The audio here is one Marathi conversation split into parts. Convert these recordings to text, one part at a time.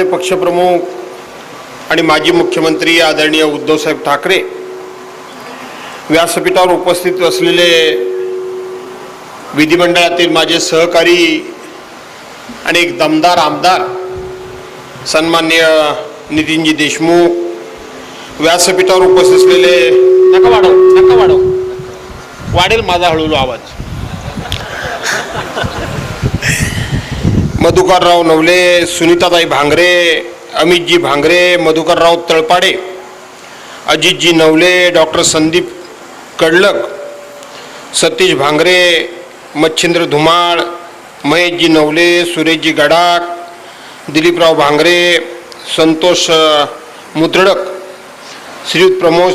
पक्षप्रमुख आणि माजी मुख्यमंत्री आदरणीय उद्धवसाहेब ठाकरे व्यासपीठावर उपस्थित असलेले विधिमंडळातील माझे सहकारी आणि एक दमदार आमदार सन्मान्य नितीनजी देशमुख व्यासपीठावर उपस्थित असलेले नका वाढव नका वाढव. वाढेल माझा हळूहळू आवाज. मधुकरराव नवले सुनीताताई भांगरे अमितजी भांगरे मधुकरराव तळपाडे अजितजी नवले डॉक्टर संदीप कडलक सतीश भांगरे मच्छिंद्र धुमाळ महेशजी नवले सुरेशजी गडाक दिलीपराव भांगरे संतोष अ, श्रीयुत प्रमोद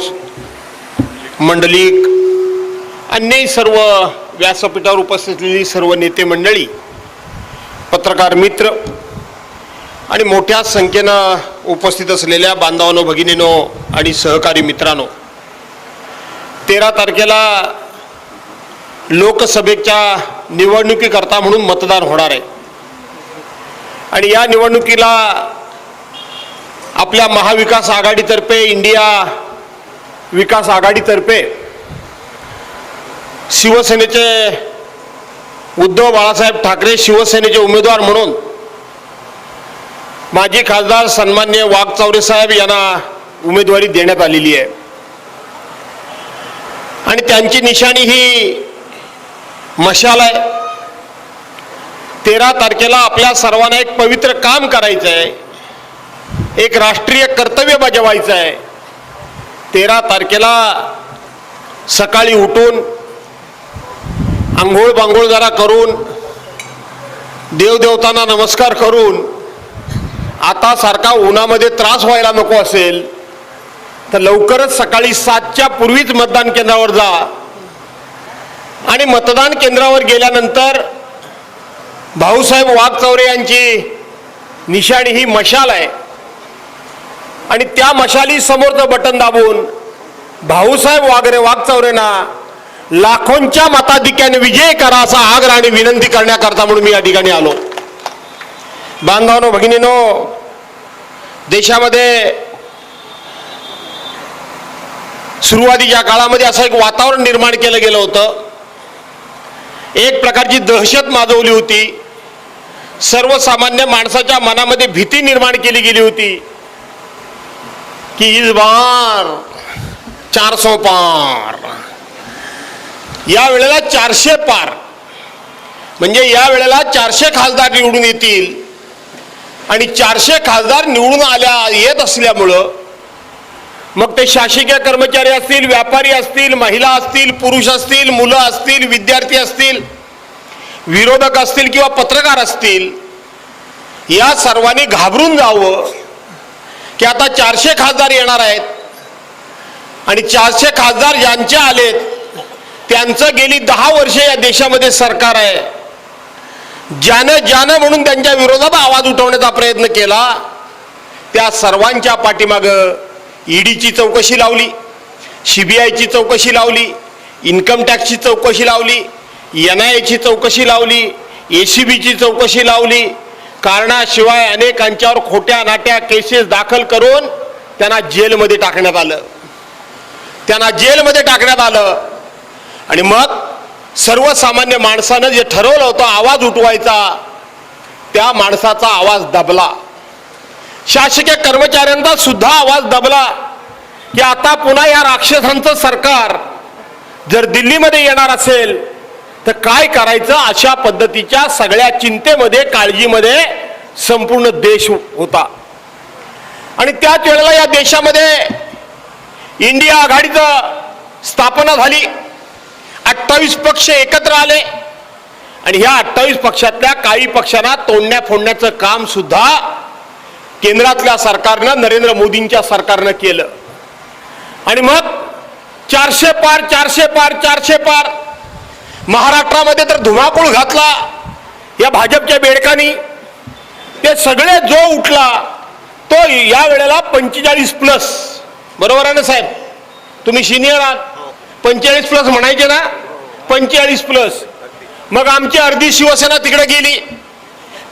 मंडलिक अन्यही सर्व व्यासपीठावर उपस्थित असलेली सर्व नेते मंडळी पत्रकार मित्र आणि मोठ्या संख्येनं उपस्थित असलेल्या बांधवांनो भगिनीनो आणि सहकारी मित्रांनो तेरा तारखेला लोकसभेच्या निवडणुकीकरता म्हणून मतदान होणार आहे. आणि या निवडणुकीला आपल्या महाविकास आघाडीतर्फे इंडिया विकास आघाडीतर्फे शिवसेनेचे उद्धव बाळासाहेब ठाकरे शिवसेनेचे उमेदवार म्हणून माजी खासदार सन्मान्य वाघचावरे साहेब यांना उमेदवारी देण्यात आलेली आहे. आणि त्यांची निशाणी ही मशाल आहे. तेरा तारखेला आपल्या सर्वांना एक पवित्र काम करायचं आहे एक राष्ट्रीय कर्तव्य बजावायचं आहे तेरा तारखेला सकाळी उठून आंघोळ बांघोळ जरा करून देवदेवतांना नमस्कार करून आता सारखा उन्हामध्ये त्रास व्हायला नको असेल तर लवकरच सकाळी सातच्या पूर्वीच मतदान केंद्रावर जा. आणि मतदान केंद्रावर गेल्यानंतर भाऊसाहेब वाघचौरे यांची निशाणी ही मशाल आहे. आणि त्या मशाली समोरचं बटन दाबून भाऊसाहेब वागरे वाघचौरेंना लाखोंच्या मताधिक्याने विजय करा असा आग्रह आणि विनंती करण्याकरता म्हणून मी या ठिकाणी आलो. बांधवानो भगिनीनो देशामध्ये सुरुवातीच्या काळामध्ये असं एक वातावरण निर्माण केलं गेलं होतं. एक प्रकारची दहशत माजवली होती. सर्वसामान्य माणसाच्या मनामध्ये भीती निर्माण केली गेली होती. की इज बार चार सौ पार. या वेळेला चारशे पार. म्हणजे या वेळेला चारशे खासदार निवडून येतील. आणि चारशे खासदार निवडून आल्या येत असल्यामुळं मग ते शासकीय कर्मचारी असतील व्यापारी असतील महिला असतील पुरुष असतील मुलं असतील विद्यार्थी असतील विरोधक असतील किंवा पत्रकार असतील या सर्वांनी घाबरून जावं की आता चारशे खासदार येणार आहेत. आणि चारशे खासदार ज्यांचे आलेत त्यांचं गेली दहा वर्षे या देशामध्ये सरकार आहे. ज्यानं ज्यानं म्हणून त्यांच्या विरोधात आवाज उठवण्याचा प्रयत्न केला त्या सर्वांच्या पाठीमागं ईडीची चौकशी लावली सीबीआयची चौकशी लावली इन्कम टॅक्सची चौकशी लावली एन आय एची चौकशी लावली ए सी बीची चौकशी लावली कारणाशिवाय अनेकांच्यावर खोट्या नाट्या केसेस दाखल करून त्यांना जेलमध्ये टाकण्यात आलं. त्यांना जेलमध्ये टाकण्यात आलं. आणि मग सर्वसामान्य माणसानं जे ठरवलं होतं आवाज उठवायचा त्या माणसाचा आवाज दबला. शासकीय कर्मचाऱ्यांचा सुद्धा आवाज दबला की आता पुन्हा या राक्षसांचं सरकार जर दिल्लीमध्ये येणार असेल तर काय करायचं? अशा पद्धतीच्या सगळ्या चिंतेमध्ये काळजीमध्ये संपूर्ण देश होता. आणि त्याच वेळेला या देशामध्ये इंडिया आघाडीचं स्थापना झाली. अठ्ठावीस पक्ष एकत्र आले. आणि ह्या अठ्ठावीस पक्षातल्या काही पक्षांना तोडण्या फोडण्याचं काम सुद्धा केंद्रातल्या सरकारनं नरेंद्र मोदींच्या सरकारनं केलं. आणि मग चारशे पार चारशे पार चारशे पार महाराष्ट्रामध्ये तर धुमाकूळ घातला या भाजपच्या बेडकानी. ते सगळे जो उठला तो या वेळेला पंचेचाळीस प्लस बरोबर आहे ना साहेब? तुम्ही सिनियर आहात. पंचेचाळीस प्लस म्हणायचे ना? पंचेचाळीस प्लस मग आमची अर्धी शिवसेना तिकडे गेली.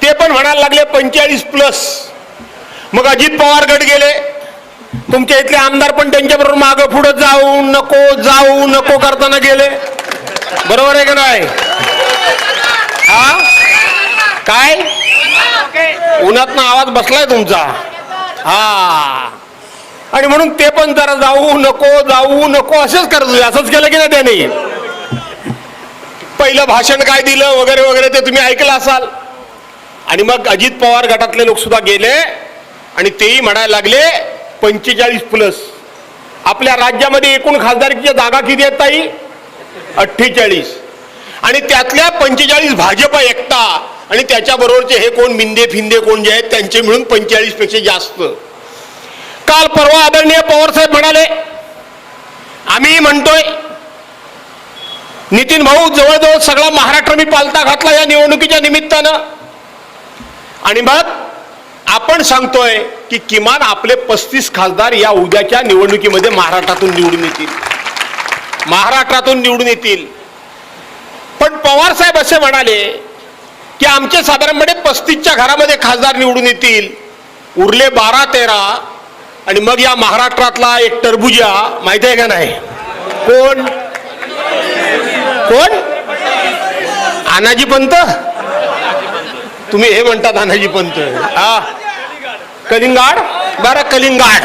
ते पण म्हणायला लागले पंचेचाळीस प्लस मग अजित पवार गट गेले. तुमच्या इथले आमदार पण त्यांच्याबरोबर मागं पुढं जाऊ नको जाऊ नको करताना गेले. बरोबर आहे का नाही? हा? काय? उन्हात आवाज बसलाय तुमचा. हा. आणि म्हणून ते पण जरा जाऊ नको जाऊ नको असंच करत होते. असंच केलं की नाही त्याने? पहिलं भाषण काय दिलं वगैरे वगैरे ते तुम्ही ऐकलं असाल. आणि मग अजित पवार गटातले लोक सुद्धा गेले आणि तेही म्हणायला लागले पंचेचाळीस प्लस आपल्या राज्यामध्ये एकूण खासदारकीच्या जागा किती आहेत ताई? अठ्ठेचाळीस. आणि त्यातल्या पंचेचाळीस भाजप एकता आणि त्याच्याबरोबरचे हे कोण मिंदे फिंदे कोण जे आहेत त्यांचे मिळून पंचेचाळीसपेक्षा जास्त. काल परवा आदरणीय पवार साहेब म्हणाले आम्ही म्हणतोय नितीन भाऊ जवळजवळ सगळा महाराष्ट्र मी पालता घातला या निवडणुकीच्या निमित्तानं. आणि मग आपण सांगतोय की किमान आपले पस्तीस खासदार या उद्याच्या निवडणुकीमध्ये महाराष्ट्रातून निवडून येतील. महाराष्ट्रातून निवडून येतील. पण पवार साहेब असे म्हणाले की आमचे साधारणपणे पस्तीसच्या घरामध्ये खासदार निवडून येतील. उरले बारा तेरा आणि मग या महाराष्ट्रातला एक टरबुजा माहिती आहे का नाही? कोण? कोण? आनाजी पंत? तुम्ही हे म्हणतात आनाजी पंत. हा. कलिंगाड? बरं कलिंगाड.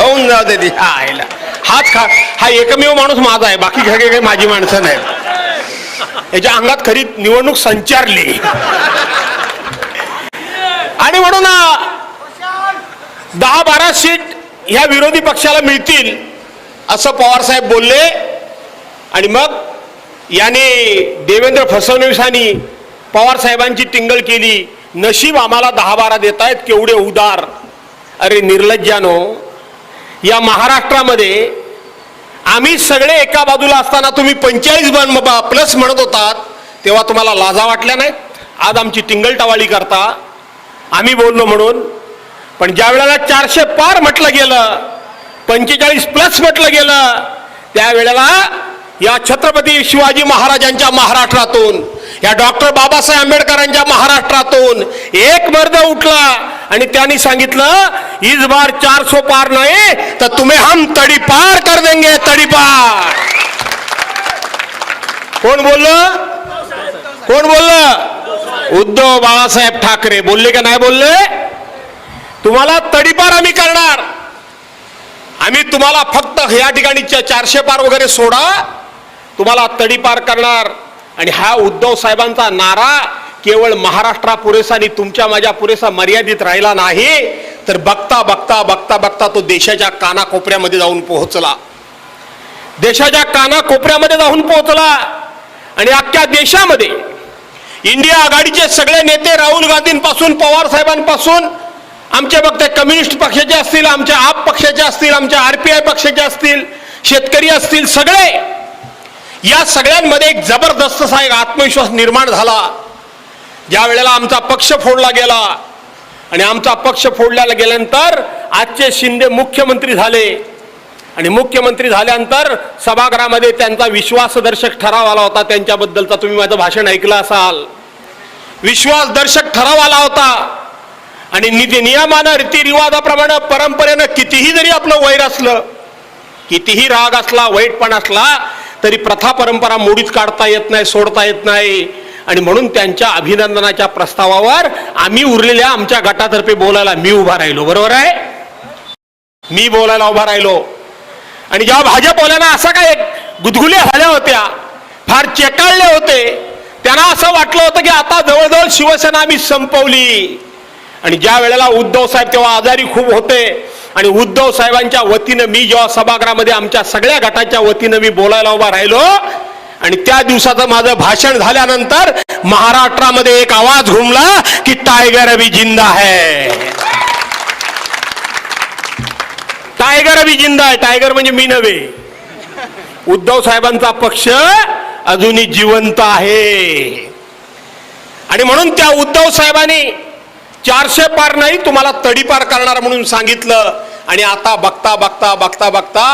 होऊन जाऊ दे ती. हा आयला. हाच खा हा एकमेव माणूस माझा आहे. बाकी घे काही माझी माणसं नाहीत. याच्या अंगात खरी निवडणूक संचारली. आणि म्हणून दहा बारा सीट ह्या विरोधी पक्षाला मिळतील असं पवार साहेब बोलले. आणि मग याने देवेंद्र फडणवीसांनी पवार साहेबांची टिंगल केली. नशीब आम्हाला दहा बारा देत आहेत केवढे उदार. अरे निर्लज्जानो या महाराष्ट्रामध्ये आम्ही सगळे एका बाजूला असताना तुम्ही पंचेचाळीस बन प्लस म्हणत होतात तेव्हा तुम्हाला लाजा वाटल्या नाहीत? आज आमची टिंगल टवाळी करता. आम्ही बोललो म्हणून पण ज्या वेळेला चारशे पार म्हटलं गेलं पंचेचाळीस प्लस म्हटलं गेलं त्यावेळेला या छत्रपती शिवाजी महाराजांच्या महाराष्ट्रातून या डॉक्टर बाबासाहेब आंबेडकरांच्या महाराष्ट्रातून एक मर्द उठला आणि त्यांनी सांगितलं इस बार चार सो पार नाही तर तुम्ही हम तडी पार कर देंगे तडी पार. कोण बोललं? कोण बोललं? उद्धव बाळासाहेब ठाकरे. बोलले का नाही बोलले? तुम्हाला तडीपार आम्ही करणार. आम्ही तुम्हाला फक्त या ठिकाणी चारशे पार वगैरे सोडा. तुम्हाला तडीपार करणार. आणि हा उद्धव साहेबांचा नारा केवळ महाराष्ट्रा पुरेसा आणि तुमच्या माझ्या पुरेसा मर्यादित राहिला नाही. तर बघता बघता बघता बघता तो देशाच्या कानाकोपऱ्यामध्ये जाऊन पोहोचला. देशाच्या कानाकोपऱ्यामध्ये जाऊन पोहोचला. आणि अख्ख्या देशामध्ये इंडिया आघाडीचे सगळे नेते राहुल गांधींपासून पवार साहेबांपासून आमचे फक्त कम्युनिस्ट पक्षाचे असतील आमच्या आप पक्षाचे असतील आमच्या आरपीआय पक्षाचे असतील शेतकरी असतील सगळे. या सगळ्यांमध्ये एक जबरदस्त असा एक आत्मविश्वास निर्माण झाला. ज्या वेळेला आमचा पक्ष फोडला गेला आणि आमचा पक्ष फोडल्याला गेल्यानंतर आजचे शिंदे मुख्यमंत्री झाले. आणि मुख्यमंत्री झाल्यानंतर सभागृहामध्ये त्यांचा विश्वासदर्शक ठराव आला होता. त्यांच्याबद्दलचा तुम्ही माझं भाषण ऐकलं असाल. विश्वासदर्शक ठराव आला होता. आणि निधी नियमानं रीतिरिवाजाप्रमाणे परंपरेनं कितीही जरी आपलं वैर असलं कितीही राग असला वाईटपण असला तरी प्रथा परंपरा मोडीत काढता येत नाही सोडता येत नाही. आणि म्हणून त्यांच्या अभिनंदनाच्या प्रस्तावावर आम्ही उरलेल्या आमच्या गटातर्फे बोलायला मी उभा राहिलो. बरोबर आहे? मी बोलायला उभा राहिलो. आणि जेव्हा भाजपवाल्यांना असा काय गुदगुल्या झाल्या होत्या फार चेकाळले होते त्यांना असं वाटलं होतं की आता जवळजवळ शिवसेना आम्ही संपवली. आणि ज्या वेळेला उद्धव साहेब तेव्हा आजारी खूप होते आणि उद्धव साहेबांच्या वतीनं मी जेव्हा सभागृहामध्ये आमच्या सगळ्या गटाच्या वतीनं मी बोलायला उभा राहिलो आणि त्या दिवसाचं माझं भाषण झाल्यानंतर महाराष्ट्रामध्ये एक आवाज घुमला की टायगर अभी जिंदा है. टायगर अभी जिंदा आहे टायगर म्हणजे मी नव्हे. उद्धव साहेबांचा पक्ष अजूनही जिवंत आहे. आणि म्हणून त्या उद्धव साहेबांनी चारशे पार नाही तुम्हाला तडीपार करणार म्हणून सांगितलं. आणि आता बघता बघता बघता बघता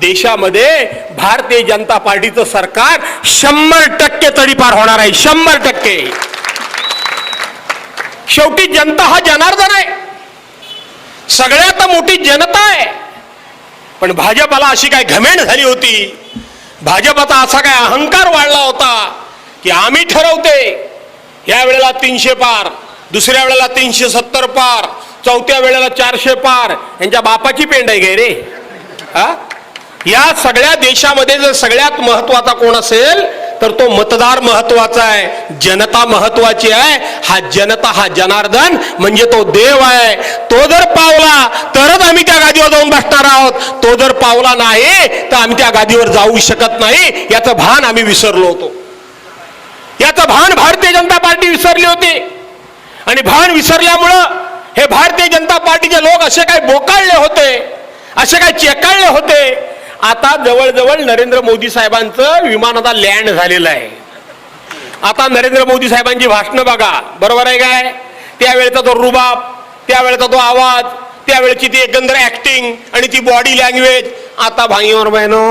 देशामध्ये भारतीय जनता पार्टीचं सरकार शंभर टक्के तडीपार होणार आहे शंभर टक्के. शेवटी जनता हा जनार्दन आहे. सगळ्यात मोठी जनता आहे. पण भाजपाला अशी काय घमेंड झाली होती. भाजपाचा असा काय अहंकार वाढला होता की आम्ही ठरवते या वेळेला तीनशे पार. दुसऱ्या वेळेला तीनशे सत्तर पार चौथ्या वेळेला चारशे पार. यांच्या बापाची पेंड आहे गे रे. हा? या सगळ्या देशामध्ये जर सगळ्यात महत्त्वाचा कोण असेल तर तो मतदार महत्त्वाचा आहे जनता महत्वाची आहे. हा जनता हा जनार्दन म्हणजे तो देव आहे. तो जर पावला तरच आम्ही त्या गादीवर जाऊन बसणार आहोत. तो जर पावला नाही तर आम्ही त्या गादीवर जाऊ शकत नाही. याचं भान आम्ही विसरलो होतो. याचं भान भारतीय जनता पार्टी विसरली होती. आणि भान विसरल्यामुळं हे भारतीय जनता पार्टीचे लोक असे काय बोकाळले होते असे काय चेकाळले होते. आता जवळजवळ नरेंद्र मोदी साहेबांचं विमान आता लँड झालेलं आहे. आता नरेंद्र मोदी साहेबांची भाषणं बघा. बरोबर आहे काय? त्यावेळेचा तो रुबाब त्यावेळेचा तो आवाज त्यावेळेची ती एकंदर ऍक्टिंग आणि ती बॉडी लँग्वेज आता भांगीवर बहिनो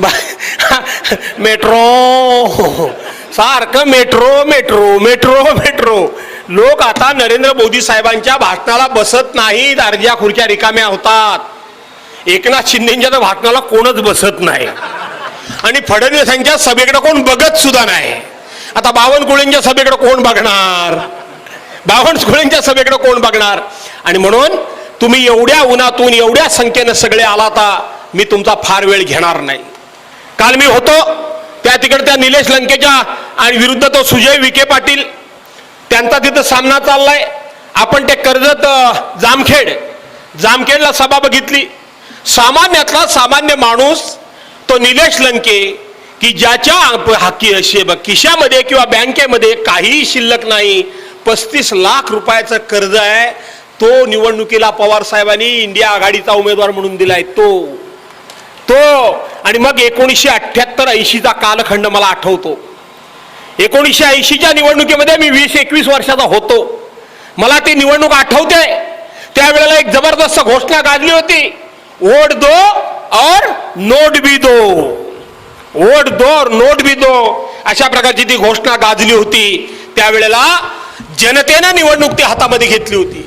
मेट्रो. सारखं मेट्रो मेट्रो मेट्रो मेट्रो लोक आता नरेंद्र मोदी साहेबांच्या भाषणाला बसत नाहीत अर्ध्या खुर्च्या रिकाम्या होतात. एकनाथ शिंदेच्या तर भाषणाला कोणच बसत नाही. आणि फडणवीसांच्या सभेकडे कोण बघत सुद्धा नाही. आता बावनकुळेंच्या सभेकडे कोण बघणार? बावनकुळेंच्या सभेकडे कोण बघणार? आणि म्हणून तुम्ही एवढ्या उन्हातून एवढ्या संख्येनं सगळे आलाता मी तुमचा फार वेळ घेणार नाही. काल मी होतो त्या तिकडे त्या निलेश लंकेच्या आणि विरुद्ध तो सुजय विखे पाटील त्यांचा तिथं सामना चाललाय. आपण ते कर्जत जामखेड जामखेडला सभा बघितली. सामान्यातला सामान्य माणूस तो निलेश लंके की ज्याच्या हाकी अशी खिशामध्ये किंवा बँकेमध्ये काहीही शिल्लक नाही. पस्तीस लाख रुपयाचं कर्ज आहे. तो निवडणुकीला पवार साहेबांनी इंडिया आघाडीचा उमेदवार म्हणून दिलाय तो. तो आणि मग एकोणीसशे अठ्ठ्याहत्तर ऐंशीचा कालखंड मला आठवतो. एकोणीसशे ऐंशीच्या निवडणुकीमध्ये मी वीस एकवीस वर्षाचा होतो. मला ती निवडणूक आठवते. त्यावेळेला एक जबरदस्त घोषणा गाजली होती. वोट दो और नोट भी दो. वोट दो और नोट भी दो. अशा प्रकारची ती घोषणा गाजली होती. त्यावेळेला जनतेनं निवडणूक ती हातामध्ये घेतली होती.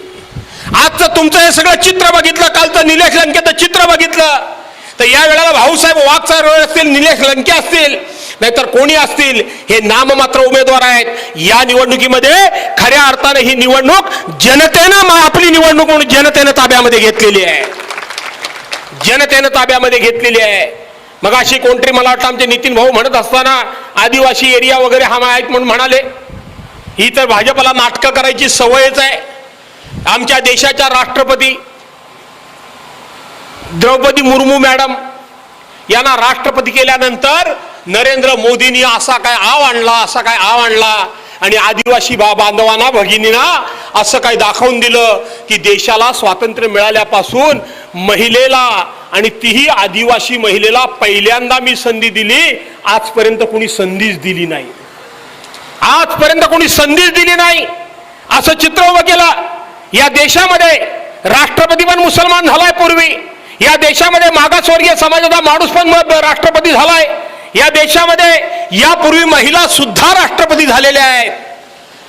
आजचं तुमचं हे सगळं चित्र बघितलं कालचं निलेश लंकेचं चित्र बघितलं. तर या वेळेला भाऊसाहेब वाघसाहेब असतील निलेश लंके असतील नाहीतर कोणी असतील हे नाममात्र उमेदवार आहेत. या निवडणुकीमध्ये खऱ्या अर्थाने ही निवडणूक जनतेनं आपली निवडणूक म्हणून जनतेनं ताब्यामध्ये घेतलेली आहे. जनतेनं ताब्यामध्ये घेतलेली आहे. मग अशी कोणतरी मला वाटतं आमचे नितीन भाऊ म्हणत असताना आदिवासी एरिया वगैरे हा आहेत म्हणून म्हणाले. ही तर भाजपला नाटकं करायची सवयच आहे. आमच्या देशाच्या राष्ट्रपती द्रौपदी मुर्मू मॅडम यांना राष्ट्रपती केल्यानंतर नरेंद्र मोदींनी असा काय आव आणला असा काय आव आणला. आणि आदिवासी बा बांधवांना भगिनींना असं काय दाखवून दिलं की देशाला स्वातंत्र्य मिळाल्यापासून महिलेला आणि तीही आदिवासी महिलेला पहिल्यांदा मी संधी दिली आजपर्यंत कोणी संधीच दिली नाही. आजपर्यंत कोणी संधीच दिली नाही. असं चित्र उभं केलं. या देशामध्ये राष्ट्रपती पण मुसलमान झालाय पूर्वी. या देशामध्ये मागासवर्गीय समाजाचा माणूस पण मग राष्ट्रपती झालाय. या देशामध्ये यापूर्वी महिला सुद्धा राष्ट्रपती झालेल्या आहेत.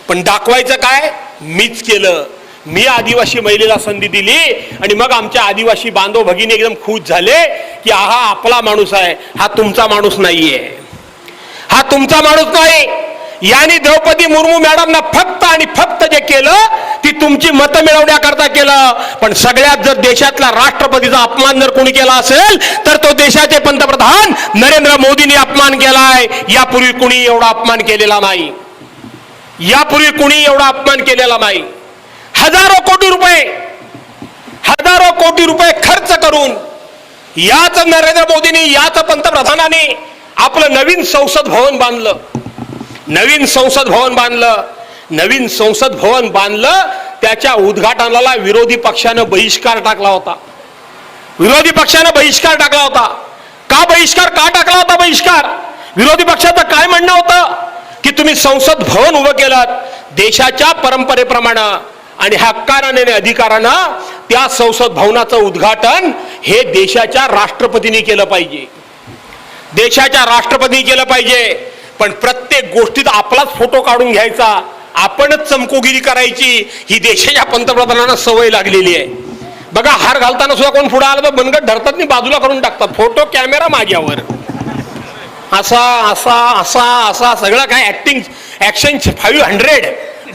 पण दाखवायचं काय? मीच केलं. मी आदिवासी महिलेला संधी दिली आणि मग आमच्या आदिवासी बांधव भगिनी एकदम खुश झाले की हा आपला माणूस आहे. हा तुमचा माणूस नाहीये. हा तुमचा माणूस नाही. यांनी द्रौपदी मुर्मू मॅडमना फक्त आणि फक्त जे केलं ती तुमची मतं मिळवण्याकरता केलं. पण सगळ्यात जर देशातला राष्ट्रपतीचा अपमान जर कोणी केला असेल तर तो देशाचे पंतप्रधान नरेंद्र मोदींनी अपमान केलाय. यापूर्वी कुणी एवढा अपमान केलेला नाही. यापूर्वी कुणी एवढा अपमान केलेला नाही. हजारो कोटी रुपये हजारो कोटी रुपये खर्च करून याच नरेंद्र मोदींनी याच पंतप्रधानाने आपलं नवीन संसद भवन बांधलं. नवीन संसद भवन बांधलं. नवीन संसद भवन बांधलं त्याच्या उद्घाटनाला विरोधी पक्षानं बहिष्कार टाकला होता. विरोधी पक्षानं बहिष्कार टाकला होता. का बहिष्कार? का टाकला होता बहिष्कार? विरोधी पक्षाचं काय म्हणणं होतं? की तुम्ही संसद भवन उभं केलं देशाच्या परंपरेप्रमाणे आणि हक्काराने आणि अधिकारानं त्या संसद भवनाचं उद्घाटन हे देशाच्या राष्ट्रपतींनी केलं पाहिजे. देशाच्या राष्ट्रपतींनी केलं पाहिजे. पण प्रत्येक गोष्टीत आपलाच फोटो काढून घ्यायचा. आपणच चमकोगिरी करायची. ही देशाच्या पंतप्रधानांना सवय लागलेली आहे. बघा हार घालताना सुद्धा कोण पुढे आला तर बनगट धरतात आणि बाजूला करून टाकतात. फोटो कॅमेरा माझ्यावर असा असा असा असा सगळं काय ऍक्टिंग ऍक्शन फाईव्ह हंड्रेड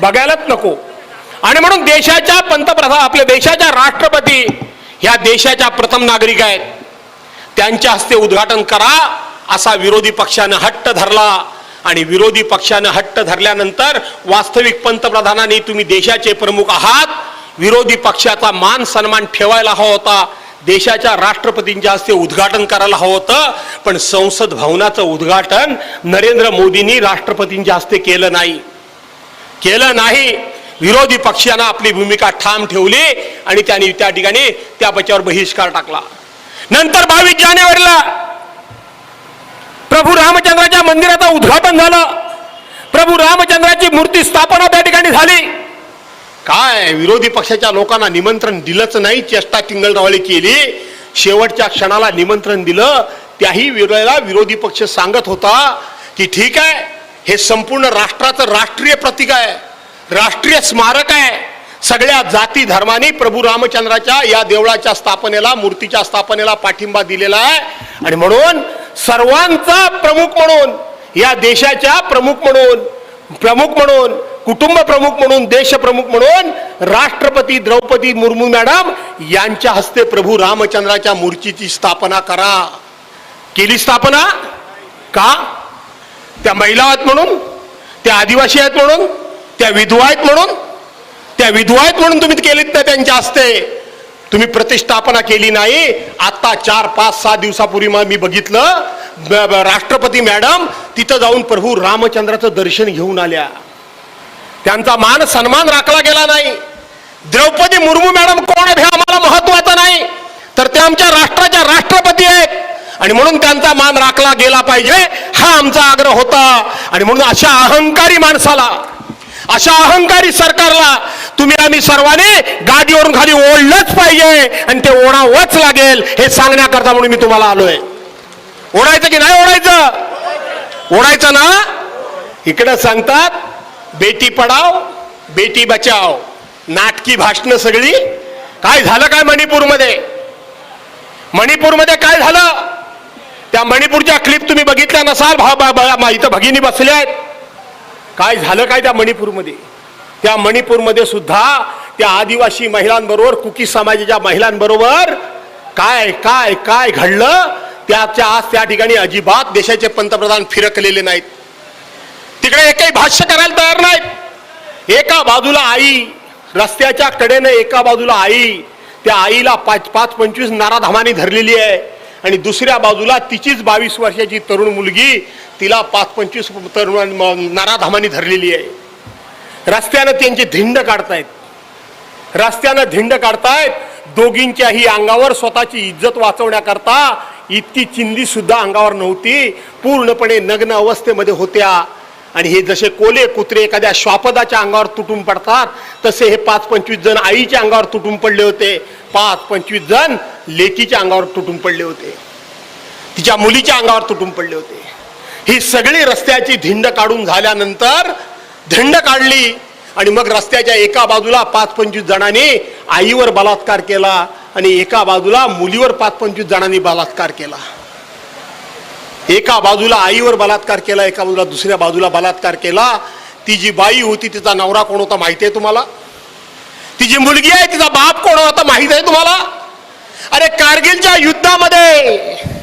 बघायलाच नको. आणि म्हणून देशाच्या पंतप्रधान आपल्या देशाच्या राष्ट्रपती ह्या देशाच्या प्रथम नागरिक आहेत. त्यांच्या हस्ते उद्घाटन करा. असा विरोधी पक्षानं हट्ट धरला. आणि विरोधी पक्षानं हट्ट धरल्यानंतर वास्तविक पंतप्रधानांनी तुम्ही देशाचे प्रमुख आहात. विरोधी पक्षाचा मान सन्मान ठेवायला हवा होता. देशाच्या राष्ट्रपतींच्या हस्ते उद्घाटन करायला हवं होतं. पण संसद भवनाचं उद्घाटन नरेंद्र मोदींनी राष्ट्रपतींच्या हस्ते केलं नाही. केलं नाही. विरोधी पक्षानं आपली भूमिका ठाम ठेवली आणि त्यांनी त्या ठिकाणी त्या बच्चावर बहिष्कार टाकला. नंतर बावीस जानेवारीला प्रभू रामचंद्राच्या मंदिराचं उद्घाटन झालं. प्रभू रामचंद्राची मूर्ती स्थापना त्या ठिकाणी झाली. काय विरोधी पक्षाच्या लोकांना निमंत्रण दिलंच नाही चेष्टा टिंगलरावळी केली. शेवटच्या क्षणाला निमंत्रण दिलं. त्याही वेळेला विरोधी पक्ष सांगत होता की ठीक आहे हे संपूर्ण राष्ट्राचं राष्ट्रीय प्रतीक आहे राष्ट्रीय स्मारक आहे. सगळ्या जाती धर्माने प्रभू रामचंद्राच्या या देवळाच्या स्थापनेला मूर्तीच्या स्थापनेला पाठिंबा दिलेला आहे. आणि म्हणून सर्वांचा प्रमुख म्हणून या देशाच्या प्रमुख म्हणून प्रमुख म्हणून कुटुंब प्रमुख म्हणून देश प्रमुख म्हणून राष्ट्रपती द्रौपदी मुर्मू मॅडम यांच्या हस्ते प्रभू रामचंद्राच्या मूर्तीची स्थापना करा. केली स्थापना? का? त्या महिला आहेत म्हणून? त्या आदिवासी आहेत म्हणून? त्या विधवा आहेत म्हणून? त्या विधवा आहेत म्हणून तुम्ही केलीत ना त्यांच्या हस्ते? तुम्ही प्रतिष्ठापना केली नाही आता चार पाच सहा दिवसापूर्वी मग मी बघितलं राष्ट्रपती मॅडम तिथं जाऊन प्रभू रामचंद्राचं दर्शन घेऊन आल्या. त्यांचा मान सन्मान राखला गेला नाही. द्रौपदी मुर्मू मॅडम कोण हे आम्हाला महत्वाचं नाही. तर ते आमच्या राष्ट्राच्या राष्ट्रपती आहेत. आणि म्हणून त्यांचा मान राखला गेला पाहिजे हा आमचा आग्रह होता. आणि म्हणून अशा अहंकारी माणसाला अशा अहंकारी सरकारला तुम्ही आम्ही सर्वांनी गादीवरून खाली ओढलंच पाहिजे. आणि ते ओढावंच लागेल हे सांगण्याकरता म्हणून मी तुम्हाला आलोय. ओढायचं की नाही ओढायचं? ओढायचं ना? इकडं सांगतात बेटी पडाव बेटी बचाव. नाटकी भाषणं सगळी. काय झालं काय मणिपूरमध्ये? मणिपूरमध्ये काय झालं? त्या मणिपूरच्या क्लिप तुम्ही बघितल्या नसाल? भा भा- इथं भगिनी बसल्या आहेत. काय झालं काय त्या मणिपूरमध्ये? त्या मणिपूरमध्ये सुद्धा त्या आदिवासी महिलांबरोबर कुकी समाजाच्या महिलांबरोबर काय काय काय घडलं? त्याच्या आज त्या ठिकाणी अजिबात देशाचे पंतप्रधान फिरकलेले नाहीत. तिकडे एकही भाष्य करायला तयार नाहीत. एका बाजूला आई रस्त्याच्या कडेनं एका बाजूला आई त्या आईला पाच पाच पंचवीस नाराधामानी धरलेली आहे. आणि दुसऱ्या बाजूला तिचीच बावीस वर्षाची तरुण मुलगी तिला पाच पंचवीस तरुण नाराधामाने नाराधामानी धरलेली आहे. रस्त्यानं त्यांची धिंड काढतायत. रस्त्यानं धिंड काढतायत. दोघींच्याही अंगावर स्वतःची इज्जत वाचवण्याकरता इतकी चिंदी सुद्धा अंगावर नव्हती. पूर्णपणे नग्न अवस्थेमध्ये होत्या. आणि हे जसे कोले कुत्रे एखाद्या श्वापदाच्या अंगावर तुटून पडतात तसे हे पाच पंचवीस जण आईच्या अंगावर तुटून पडले होते. पाच पंचवीस जण लेकीच्या अंगावर तुटून पडले होते. तिच्या मुलीच्या अंगावर तुटून पडले होते. ही सगळी रस्त्याची धिंड काढून झाल्यानंतर धंड काढली आणि मग रस्त्याच्या एका बाजूला पाच पंचवीस जणांनी आईवर बलात्कार केला आणि एका बाजूला मुलीवर पाच पंचवीस जणांनी बलात्कार केला. एका बाजूला आईवर बलात्कार केला एका बाजूला दुसऱ्या बाजूला बलात्कार केला. ती जी बाई होती तिचा नवरा कोण होता माहिती आहे तुम्हाला? ती जी मुलगी आहे तिचा बाप कोण होता माहीत आहे तुम्हाला? अरे कारगिलच्या युद्धामध्ये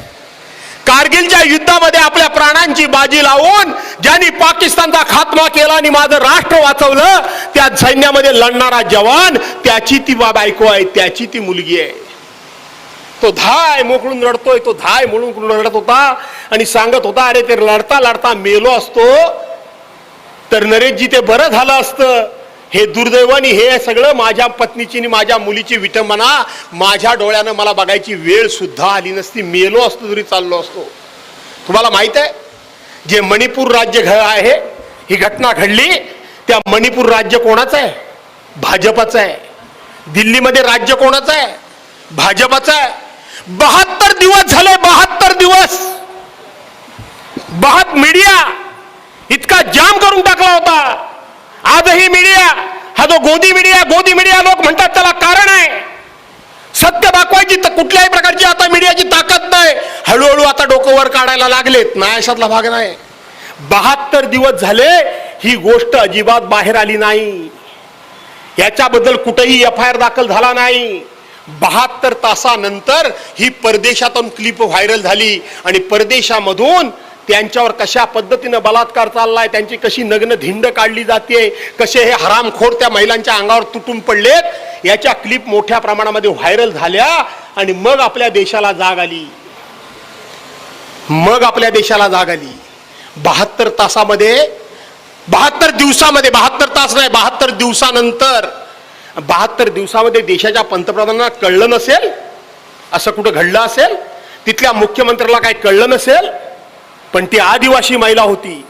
कारगिलच्या युद्धामध्ये आपल्या प्राणांची बाजी लावून ज्यांनी पाकिस्तानचा खात्मा केला आणि माझं राष्ट्र वाचवलं त्या सैन्यामध्ये लढणारा जवान त्याची ती बा- बायको आहे त्याची ती मुलगी आहे. तो धाय मोकळून रडतोय तो धाय म्हणून रडत होता आणि सांगत होता अरे ते लढता लढता मेलो असतो तर नरेशजी ते बरं झालं असतं. हे दुर्दैवानी हे सगळं माझ्या पत्नीची आणि माझ्या मुलीची विटंबना. माझ्या डोळ्यानं मला बघायची वेळ सुद्धा आली नसती. मेलो असतो तरी चाललो असतो. तुम्हाला माहीत आहे? जे मणिपूर राज्य घ आहे ही घटना घडली त्या मणिपूर राज्य कोणाचं आहे? भाजपाचं आहे. दिल्लीमध्ये राज्य कोणाचं आहे? भाजपाचं आहे. बहात्तर दिवस झाले बहात्तर दिवस. बहात मीडिया इतका जाम करून टाकला होता. आजही मीडिया हा जो गोदी मीडिया गोदी मीडिया लोक म्हणतात त्याला कारण आहे. सत्य दाखवायची तर कुठल्याही प्रकारची आता मीडियाची ताकद नाही. हळूहळू आता डोकं वर काढायला लागलेत. नायशातला भाग नाही. बहात्तर दिवस झाले ही गोष्ट अजिबात बाहेर आली नाही. याच्याबद्दल कुठेही एफ आय आर दाखल झाला नाही. बहात्तर तासानंतर ही परदेशातून क्लिप व्हायरल झाली आणि परदेशामधून त्यांच्यावर कशा पद्धतीनं बलात्कार चाललाय त्यांची कशी नग्न धिंड काढली जाते कसे हे हरामखोर त्या महिलांच्या अंगावर तुटून पडलेत याच्या क्लिप मोठ्या प्रमाणामध्ये व्हायरल झाल्या आणि मग आपल्या देशाला जाग आली. मग आपल्या देशाला जाग आली. बहात्तर तासामध्ये बहात्तर दिवसामध्ये बहात्तर तास नाही बहात्तर दिवसानंतर बहात्तर दिवसामध्ये देशाच्या पंतप्रधानांना कळलं नसेल असं कुठं घडलं असेल? तिथल्या मुख्यमंत्र्याला काय कळलं नसेल? पण ती आदिवासी महिला होती.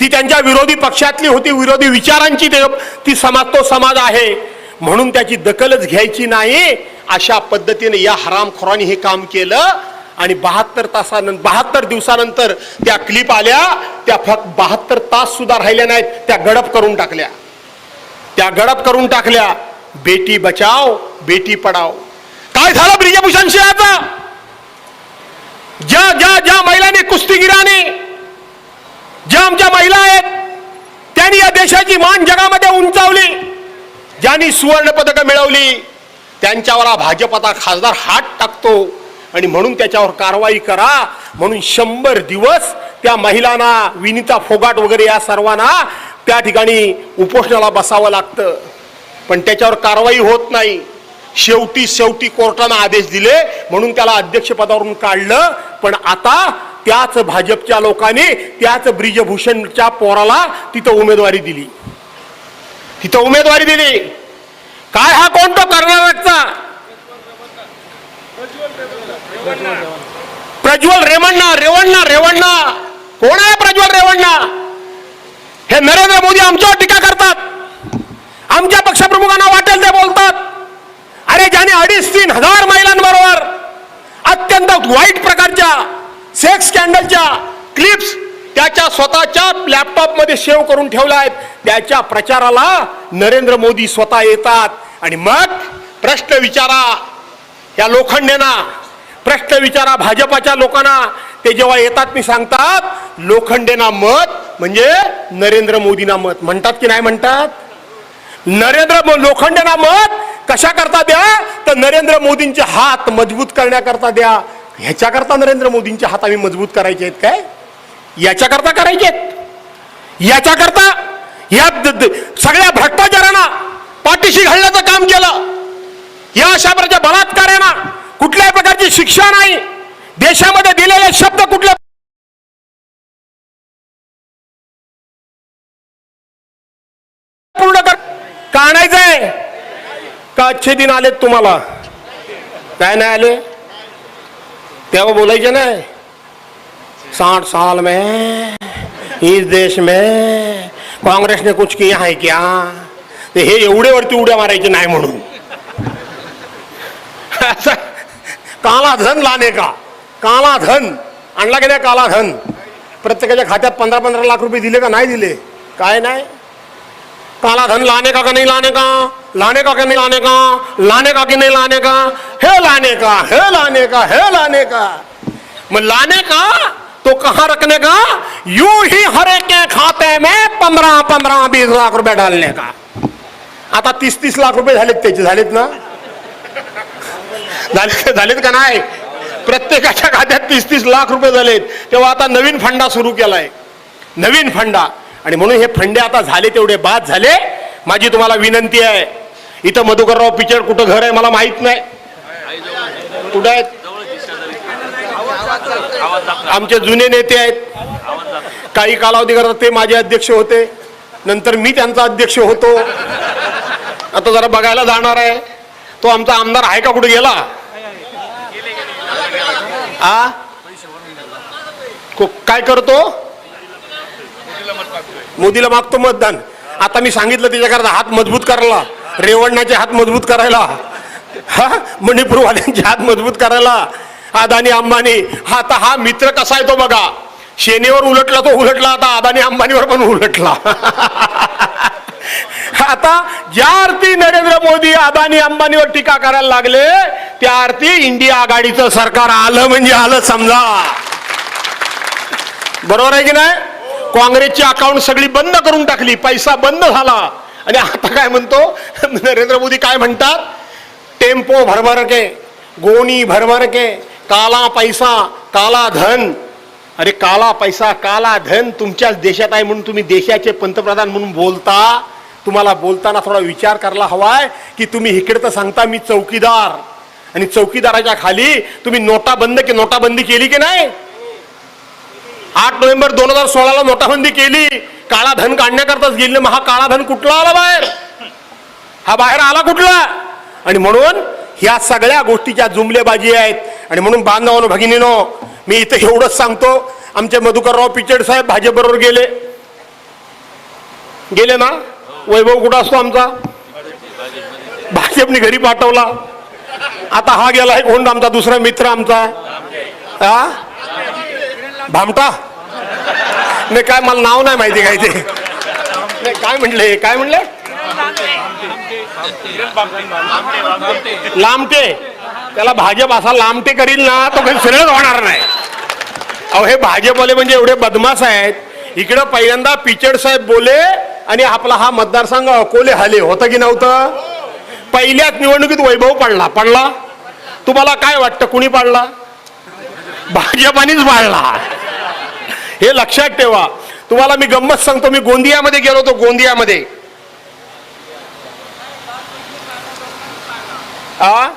ती त्यांच्या विरोधी पक्षातली होती विरोधी विचारांची ते ती समाज तो समाज आहे. म्हणून त्याची दखलच घ्यायची नाही. अशा पद्धतीने या हरामखोरांनी हे काम केलं आणि बहात्तर तासानंतर बहात्तर दिवसानंतर त्या क्लिप आल्या. त्या फक्त बहात्तर तास सुद्धा राहिल्या नाहीत. त्या गडप करून टाकल्या. त्या गडप करून टाकल्या. बेटी बचाव बेटी पडाव काय झालं ब्रिजभूषण सिंहाचं ज्या ज्या ज्या महिलांनी कुस्तीगिराने ज्या आमच्या महिला आहेत त्यांनी या देशाची मान जगामध्ये उंचावली. ज्यांनी सुवर्ण पदकं मिळवली त्यांच्यावर हा खासदार हात टाकतो. आणि म्हणून त्याच्यावर कारवाई करा. म्हणून शंभर दिवस त्या महिलांना विनिता फोगाट वगैरे या सर्वांना त्या ठिकाणी उपोषणाला बसावं लागतं. पण त्याच्यावर कारवाई होत नाही. शेवटी शेवटी कोर्टानं आदेश दिले म्हणून त्याला अध्यक्षपदावरून काढलं. पण आता त्याच भाजपच्या लोकांनी त्याच ब्रिजभूषणच्या पोराला तिथं उमेदवारी दिली. तिथं उमेदवारी दिली. काय हा कोणतो कर्नाटकचा प्रज्वल रेवण्णा रेवण्णा रेवण्णा. कोण आहे प्रज्वल रेवण्णा? हे नरेंद्र मोदी आमच्यावर टीका करतात. आमच्या पक्षप्रमुखांना वाटेल ते बोलतात. अरे ज्याने अडीच तीन हजार महिलांबरोबर अत्यंत वाईट प्रकारच्या सेक्स स्कॅन्डलच्या क्लिप्स त्याच्या स्वतःच्या लॅपटॉपमध्ये सेव्ह करून ठेवल्या आहेत. त्याच्या प्रचाराला नरेंद्र मोदी स्वतः येतात. आणि मग प्रश्न विचारा या लोखंडेना प्रश्न विचारा भाजपाच्या लोकांना. ते जेव्हा येतात मी सांगतात लोखंडेना मत म्हणजे नरेंद्र मोदींना मत. म्हणतात की नाही म्हणतात? नरेंद्र लोखंडेना मत कशा करता द्या? तर नरेंद्र मोदींचे हात मजबूत करण्याकरता द्या. ह्याच्याकरता नरेंद्र मोदींचे हात आम्ही मजबूत करायचे आहेत काय? याच्याकरता करायचे आहेत. याच्याकरता या सगळ्या भ्रष्टाचारांना पाठीशी घालण्याचं काम केलं. या अशा प्रकारच्या बलात्कारांना कुठल्याही प्रकारची शिक्षा नाही. देशामध्ये दिलेले शब्द कुठल्या पूर्ण कर का आणायचंय का अच्छे दिन आलेत तुम्हाला? काय नाही आले? तेव्हा बोलायचे नाही. साठ साल में इस देश में काँग्रेस ने कुछ किया है क्या? ते हे एवढे वरती उड्या मारायचे नाही म्हणून. काला धन लाने का? काला धन. आणला की नाही काला धन. प्रत्येकाच्या खात्यात पंधरा पंधरा लाख रुपये दिले का नाही दिले? काय नाही. काला धन लाने का का नहीं लाने का? लाने का कि नहीं लाने का? लाने का कि नहीं लाने का? हे लाने का हे लाने का हे लाने का। मग लाने का तो कहाँ रखने का? यूं ही हर एक के खाते में पंद्रह पंद्रह बीस लाख रुपए डालने का। आता तीस तीस लाख रुपये झालेत त्याचे? झालेत ना? झाले झालेत का नाही? प्रत्येकाच्या खात्यात तीस तीस लाख रुपये झालेत. तेव्हा आता नवीन फंडा सुरू केलाय. नवीन फंडा. आणि म्हणून हे फंडे आता झाले तेवढे बाद झाले. माझी तुम्हाला विनंती आहे इथं मधुकरराव पिचड कुठं घर आहे मला माहीत नाही. कुठं आहेत? आमचे जुने नेते आहेत. काही कालावधी करता ते माझे अध्यक्ष होते. नंतर मी त्यांचा अध्यक्ष होतो. आता जरा बघायला जाणार आहे. तो आमचा आमदार आहे का कुठे गेला? आ? काय करतो? मोदीला मागतो मतदान. आता मी सांगितलं त्याच्याकरता हात मजबूत करायला. रेवण्णाचे हात मजबूत करायला. हा? मणिपूरवाल्यांचे हात मजबूत करायला. अदानी अंबानी हा आता हा मित्र कसा आहे तो बघा. शेनेवर उलटला तो उलटला आता. अदानी अंबानीवर पण उलटला. आता ज्या अर्थी नरेंद्र मोदी अदानी अंबानीवर टीका करायला लागले त्या अर्थी इंडिया आघाडीचं सरकार आलं म्हणजे आलं समजा. बरोबर आहे की नाही? काँग्रेसची अकाउंट सगळी बंद करून टाकली पैसा बंद झाला. आणि आता काय म्हणतो? नरेंद्र मोदी काय म्हणतात? टेम्पो भरभर के गोणी भरभर के काला पैसा काला धन. अरे काला पैसा काला धन तुमच्याच देशात आहे म्हणून तुम्ही देशाचे पंतप्रधान म्हणून बोलता? तुम्हाला बोलताना थोडा विचार करायला हवाय की तुम्ही इकडे तर सांगता मी चौकीदार. आणि चौकीदाराच्या खाली तुम्ही नोटा बंद की नोटाबंदी केली की नाही? आठ नोव्हेंबर दोन हजार सोळाला नोटाबंदी केली. काळा धन काढण्याकरताच गेले मग हा काळा धन कुठला आला बाहेर? हा बाहेर आला कुठला? आणि म्हणून ह्या सगळ्या गोष्टीच्या जुमलेबाजी आहेत आणि म्हणून बांधवानो भगिनीनो मी इथं एवढंच सांगतो. आमचे मधुकरराव पिचड साहेब भाजपबरोबर गेले. गेले ना? वैभव कुठं असतो आमचा? भाजपने घरी पाठवला. आता हा गेला एक कोण आमचा दुसरा मित्र आमचा. हा? भामटा? नाही काय मला नाव नाही माहिती काय ते. नाही काय म्हणले काय म्हणले लांबटे त्याला भाजप असा लांबटे करील ना तो काही सरळ होणार नाही. अहो हे भाजपवाले म्हणजे एवढे बदमाश आहेत. इकडं पहिल्यांदा पिचड साहेब बोले आणि आपला हा मतदारसंघ अकोले हले. होतं की नव्हतं? पहिल्याच निवडणुकीत वैभव पडला. पडला? तुम्हाला काय वाटतं कुणी पाडला? भाजपानेच पाडला हे लक्षात ठेवा. तुम्हाला मी गंमत सांगतो मी गोंदियामध्ये गेलो होतो गोंदियामध्ये. आ?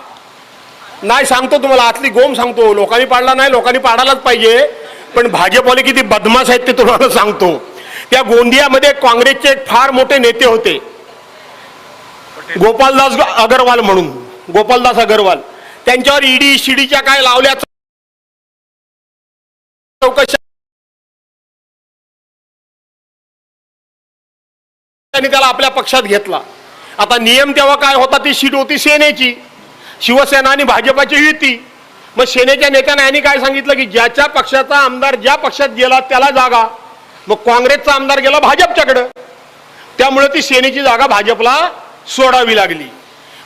नाही सांगतो तुम्हाला आतली गोम सांगतो. लोकांनी पाडला नाही लोकांनी पाडायलाच पाहिजे. पण भाजपवाले किती बदमाश आहेत ते तुम्हाला सांगतो. त्या गोंदियामध्ये काँग्रेसचे एक फार मोठे नेते होते. गोपालदास अगरवाल म्हणून. गोपालदास अगरवाल. त्यांच्यावर ईडी शिडीच्या काय लावल्या? चौकशा त्याला आपल्या पक्षात घेतला. आता नियम तेव्हा काय होता ती सीट होती सेनेची. शिवसेना आणि भाजपाची युती. मग सेनेच्या नेत्याने यांनी काय सांगितलं की ज्याच्या पक्षाचा आमदार ज्या पक्षात गेला त्याला जागा. मग काँग्रेसचा आमदार गेला भाजपच्याकडं. त्यामुळे ती सेनेची जागा भाजपला सोडावी लागली.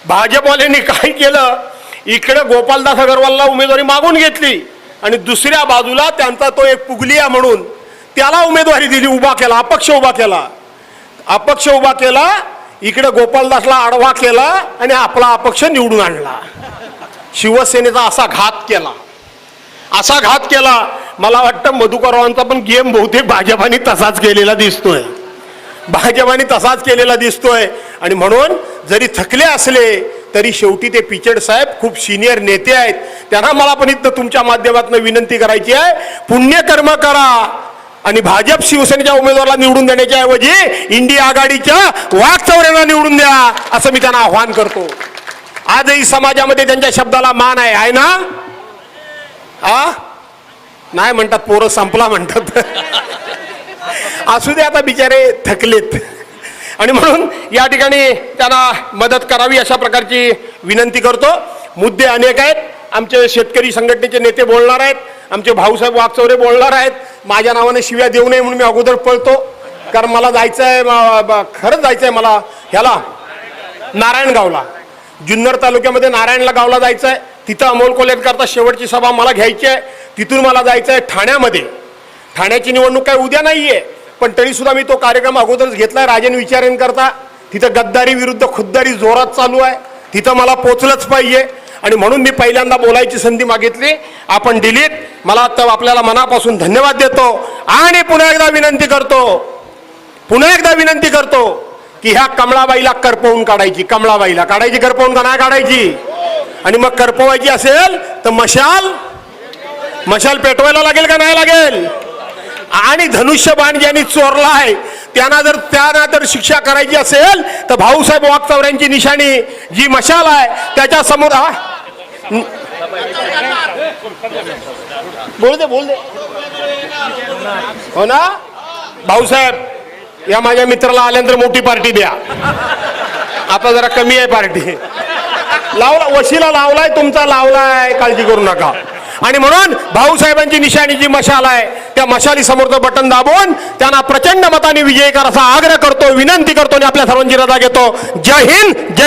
भाजपवाल्यांनी काय केलं? इकडे गोपालदास अगरवालला उमेदवारी मागून घेतली. आणि दुसऱ्या बाजूला त्यांचा तो एक पुगलिया म्हणून त्याला उमेदवारी दिली उभा केला अपक्ष उभा केला. अपक्ष उभा केला इकडे गोपालदासला आडवा केला आणि आपला अपक्ष निवडून आणला. शिवसेनेचा असा घात केला. असा घात केला मला वाटतं मधुकररावांचा पण गेम बहुतेक भाजपाने तसाच केलेला दिसतोय. भाजपाने तसाच केलेला दिसतोय. आणि म्हणून जरी थकले असले तरी शेवटी ते पिचड साहेब खूप सिनियर नेते आहेत. त्यांना मला पण इथं तुमच्या माध्यमातून विनंती करायची आहे. पुण्यकर्म करा. आणि भाजप शिवसेनेच्या उमेदवाराला निवडून देण्याच्या ऐवजी इंडिया आघाडीच्या वाघचौऱ्यांना निवडून द्या असं मी त्यांना आव्हान करतो. आजही समाजामध्ये त्यांच्या शब्दाला मान आहे. आहे ना? आ? नाही म्हणतात पोरं संपला म्हणतात. असू दे आता बिचारे थकलेत. आणि म्हणून या ठिकाणी त्यांना मदत करावी अशा प्रकारची विनंती करतो. मुद्दे अनेक आहेत. आमचे शेतकरी संघटनेचे नेते बोलणार आहेत. आमचे भाऊसाहेब वागचौरे बोलणार आहेत. माझ्या नावाने शिव्या देऊ नये म्हणून मी अगोदर पळतो. कारण मला जायचं आहे खरंच जायचं आहे मला ह्याला नारायणगावला. जुन्नर तालुक्यामध्ये नारायणला गावला जायचं आहे तिथं अमोल कोलेटकरता शेवटची सभा मला घ्यायची आहे. तिथून मला जायचं आहे ठाण्यामध्ये. ठाण्याची निवडणूक काय उद्या नाहीये. पण तरी सुद्धा मी तो कार्यक्रम अगोदरच घेतला राजन विचारेन करता तिथं गद्दारी विरुद्ध खुद्दारी जोरात चालू आहे. तिथं मला पोचलंच पाहिजे. आणि म्हणून मी पहिल्यांदा बोलायची संधी मागितली. आपण दिलीत मला तर आपल्याला मनापासून धन्यवाद देतो. आणि पुन्हा एकदा विनंती करतो पुन्हा एकदा विनंती करतो की ह्या कमळाबाईला करपवून काढायची. कमळाबाईला काढायची करपवून का नाही काढायची? आणि मग करपवायची असेल तर मशाल मशाल पेटवायला लागेल का नाही लागेल? आणि धनुष्यबाण ज्यांनी चोरला आहे त्यांना जर त्यांना जर शिक्षा करायची असेल तर भाऊसाहेब वागचौऱ्यांची निशाणी जी मशाल आहे त्याच्यासमोर हा बोल दे बोल दे. हो ना? भाऊसाहेब या माझ्या मित्राला आल्यानंतर मोठी पार्टी द्या. आता जरा कमी आहे पार्टी. लावला वशीला लावलाय तुमचा लावलाय काळजी करू नका. आणि म्हणून भाऊसाहेबांची निशाणी जी मशाल आहे त्या मशाली समोरचं बटन दाबून त्यांना प्रचंड मताने विजय करायचा आग्रह करतो विनंती करतो आणि आपल्या सर्वांची रजा घेतो. जय हिंद जय